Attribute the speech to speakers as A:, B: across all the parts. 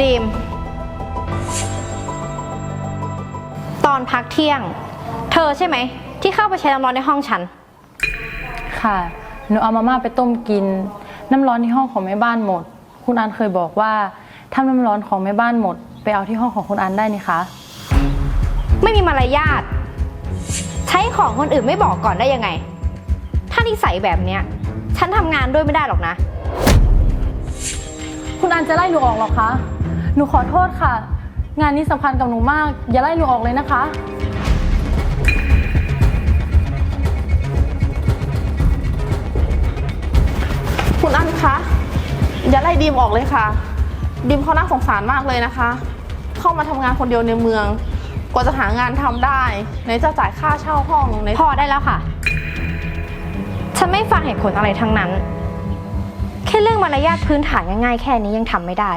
A: ดีม ตอนพักเที่ยง เธอใช่ไหม ที่เข้าไปใช้น้ำร้อนในห้องฉัน
B: ค่ะ หนูเอามาม่าไปต้มกิน น้ำร้อนที่ห้องของแม่บ้านหมด คุณอันเคยบอกว่าถ้าน้ำร้อนของแม่บ้านหมด ไปเอาที่ห้องของคุณอันได้นี่คะ
A: ไม่มีมารยาทใช้ของคนอื่นไม่บอกก่อนได้ยังไง ถ้านิสัยแบบเนี้ย ฉันทำงานด้วยไม่ได้หรอกนะ
B: คุณอันจะไล่หนูออกเหรอคะ หนูขอโทษค่ะ งานนี้สำคัญกับหนูมาก อย่าไล่หนูออกเลยนะคะ
C: คุณอันคะ อย่าไล่ดีมออกเลยค่ะ ดีมเขาน่าสงสารมากเลยนะคะ เข้ามาทำงานคนเดียวในเมือง กว่าจะหางานทำได้ไหนจะจ่ายค่าเช่าห้องไหน
A: พอได้แล้วค่ะ ฉันไม่ฟังเหตุผลอะไรทั้งนั้น แค่เรื่องมารยาทพื้นฐานง่ายๆแค่นี้ยังทำไม่ได้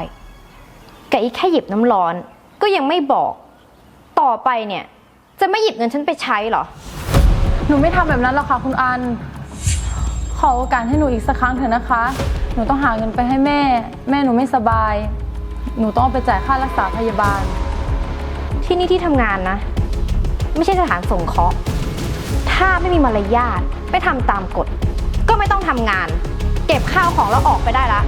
A: แกอีกแค่หยิบน้ำร้อน ก็ยังไม่บอก ต่อไปเนี่ย จะไม่หยิบเงินฉันไปใช้เหรอ
B: หนูไม่ทำแบบนั้นหรอกค่ะคุณอัน ขอโอกาสให้หนูอีกสักครั้งเถอะนะคะ หนูต้องหาเงินไปให้แม่ แม่หนูไม่สบาย หนูต้องเอาไปจ่ายค่ารักษาพยาบาล
A: ที่นี่ที่ทำงานนะ ไม่ใช่สถานสงเคราะห์ ถ้าไม่มีมารยาทไม่ทำตามกฎ ก็ไม่ต้องทำงาน เก็บข้าวของแล้วออกไปได้ละ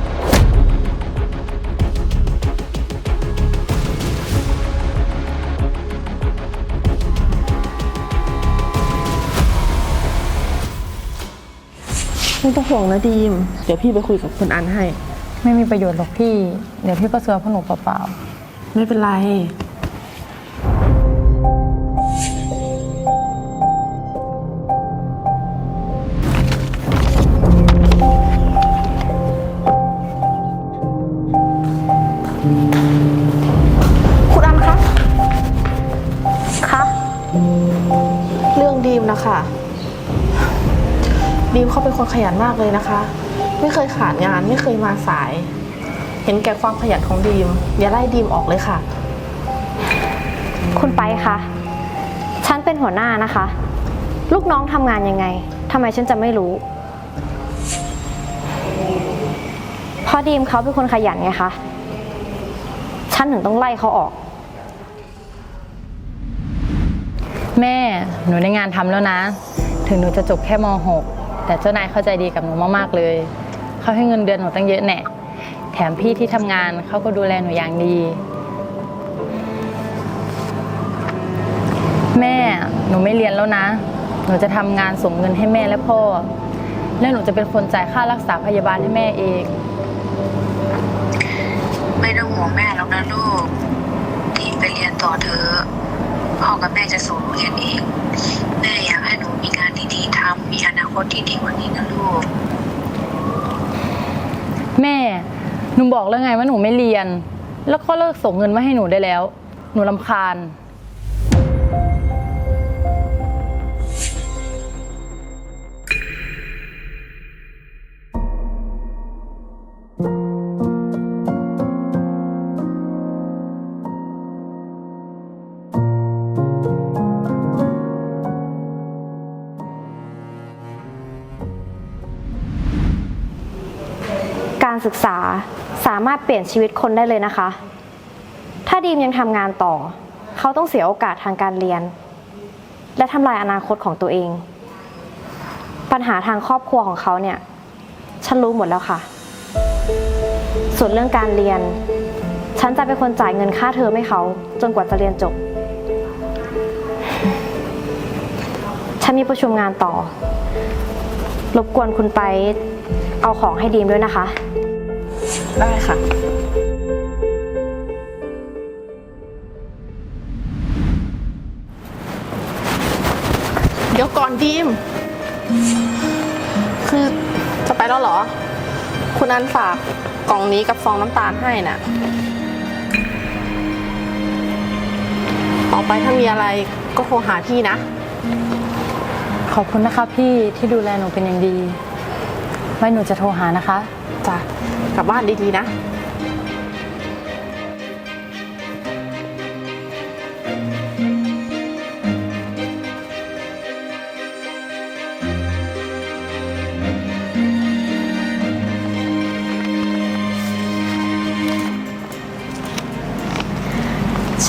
C: ต้องห่วงนะดีม เดี๋ยวพี่ไปคุยกับคุณอันให้
B: ไม่มีประโยชน์หรอกพี่ เดี๋ยวพี่ก็เสือพวกหนูเปล่า
C: ไม่เป็นไร คุณอันคะ
A: คะ
C: เรื่องดีมนะคะ ดีมเขาเป็นคนขยันมากเลยนะคะ ไม่เคยขาดงานไม่เคยมาสาย เห็นแก่ความขยันของดีม อย่าไล่ดีมออกเลยค่ะ
A: คุณไปคะฉันเป็นหัวหน้านะคะ ลูกน้องทำงานยังไงทำไมฉันจะไม่รู้เพราะดีมเขาเป็นคนขยันไงคะฉันถึงต้องไล่เขาออก
B: ๆแม่หนูได้งานทำแล้วนะ ถึงหนูจะจบแค่ม .6 แต่เจ้านายเข้าใจดีกับหนูมากๆเลย เขาให้เงินเดือนหนูตั้งเยอะแน่ แถมพี่ที่ทำงานเขาก็ดูแลหนูอย่างดี แม่หนูไม่เรียนแล้วนะ หนูจะทำงานส่งเงินให้แม่และพ่อ แล้วหนูจะเป็นคนจ่ายค่ารักษาพยาบาลให้แม่เอง
D: ไม่ต้องห่วงแม่หรอกนะลูกทีไปเรียนต่อเถอะพ่อกับแม่จะส่งเรียนเอง คตที่ดีกว่านี้นะลูก
B: แม่ หนูบอกแล้วไงว่าหนูไม่เรียน แล้วก็เลิกส่งเงินมาให้หนูได้แล้ว หนูลำคาญ
A: การศึกษาสามารถเปลี่ยนชีวิตคนได้เลยนะคะ ถ้าดีมยังทำงานต่อ เขาต้องเสียโอกาสทางการเรียน และทำลายอนาคตของตัวเอง ปัญหาทางครอบครัวของเขาเนี่ย ฉันรู้หมดแล้วค่ะ ส่วนเรื่องการเรียน ฉันจะเป็นคนจ่ายเงินค่าเทอมให้เขา จนกว่าจะเรียนจบ ฉันมีประชุมงานต่อ รบกวนคุณไปเอาของให้ดีมด้วยนะคะ
C: ได้ค่ะ เดี๋ยวก่อนดีม คือจะไปแล้วเหรอ คุณอันฝากกล่องนี้กับซองน้ำตาลให้น่ะ ต่อไปถ้ามีอะไรก็โทรหาพี่นะ
B: ขอบคุณนะคะพี่ที่ดูแลหนูเป็นอย่างดี ไว้หนูจะโทรหานะคะ
C: จ้ะ กลับบ้านดีๆนะ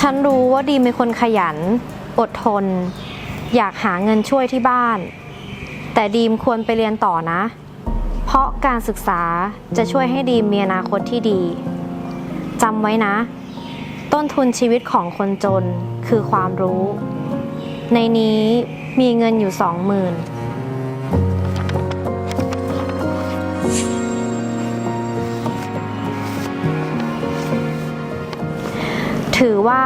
A: ฉันรู้ว่าดีมเป็นคนขยัน อดทน อยากหาเงินช่วยที่บ้าน แต่ดีมควรไปเรียนต่อนะ ราะการศึกษาจะช่วยให้ดีมมีอนาคตที่ดีจำไว้นะ ต้นทุนชีวิตของคนจนคือความรู้ ในนี้มีเงินอยู่สองหมื่นถือว่า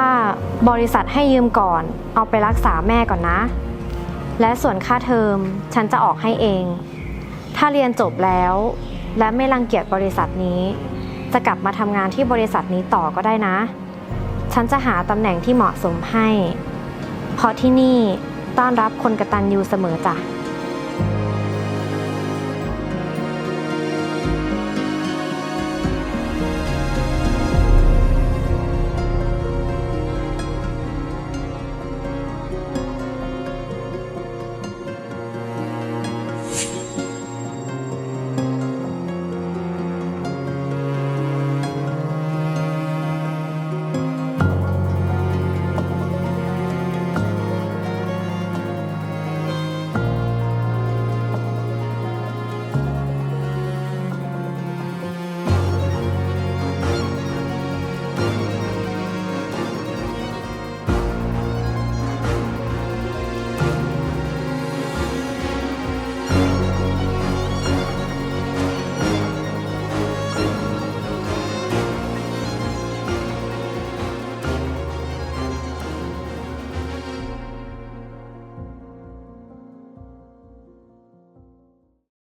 A: บริษัทให้ยืมก่อน เอาไปรักษาแม่ก่อนนะ และส่วนค่าเทอมฉันจะออกให้เอง ถ้าเรียนจบแล้ว และไม่รังเกียจบริษัทนี้ จะกลับมาทำงานที่บริษัทนี้ต่อก็ได้นะ ฉันจะหาตำแหน่งที่เหมาะสมให้ เพราะที่นี่ต้อนรับคนกระตันยูเสมอจ้ะ